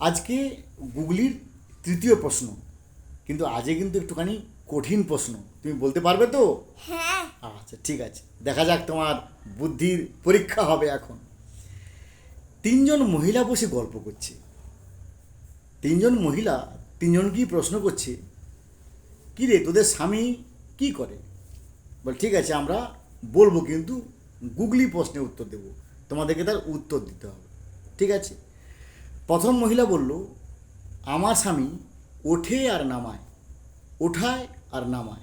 আজকে গুগলির তৃতীয় প্রশ্ন কিন্তু আজকে কিন্তু একটুখানি কঠিন প্রশ্ন তুমি বলতে পারবে তো? হ্যাঁ। আচ্ছা ঠিক আছে দেখা যাক তোমার বুদ্ধির পরীক্ষা হবে এখন। তিনজন মহিলা বসে গল্প করছে। তিনজন মহিলা তিনজনকেই প্রশ্ন করছে কী রে তোদের স্বামী কি করে? বল ঠিক আছে আমরা বলব কিন্তু গুগলি প্রশ্নের উত্তর দেব। তোমাদেরকে তার উত্তর দিতে হবে। ঠিক আছে? প্রথম মহিলা বলল, আমার স্বামী ওঠে আর নামায়, ওঠায় আর নামায়।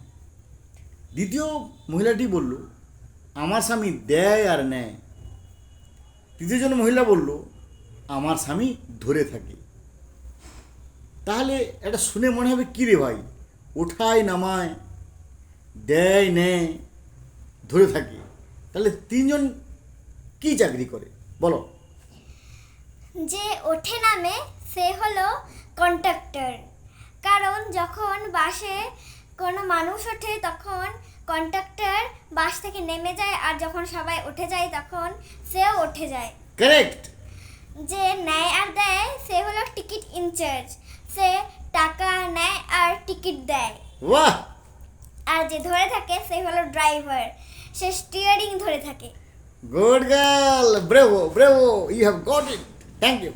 দ্বিতীয় মহিলাটি বলল, আমার স্বামী দেয় আর নেয়। তৃতীয়জন মহিলা বলল, আমার স্বামী ধরে থাকে। তাহলে এটা শুনে মনে হবে কী রে ভাই, ওঠায়, নামায়, দেয়, নেয়, ধরে থাকে। তাহলে তিনজন কি চাকরি করে? বলো। যে ওঠে নামে সে হলো কন্ট্রাক্টর কারণ যখন বাসে কোনো মানুষ ওঠে তখন কন্ট্রাক্টর বাস থেকে নেমে যায় আর যখন সবাই উঠে যায় তখন সেও উঠে যায়। কারেক্ট যে নেয় আর দেয় সে হলো টিকিট ইনচার্জ। সে টাকা নেয় আর টিকিট দেয়। বাহ! আর যে ধরে থাকে সে হলো ড্রাইভার। সে স্টিয়ারিং ধরে থাকে। Good girl bravo bravo you have got it thank you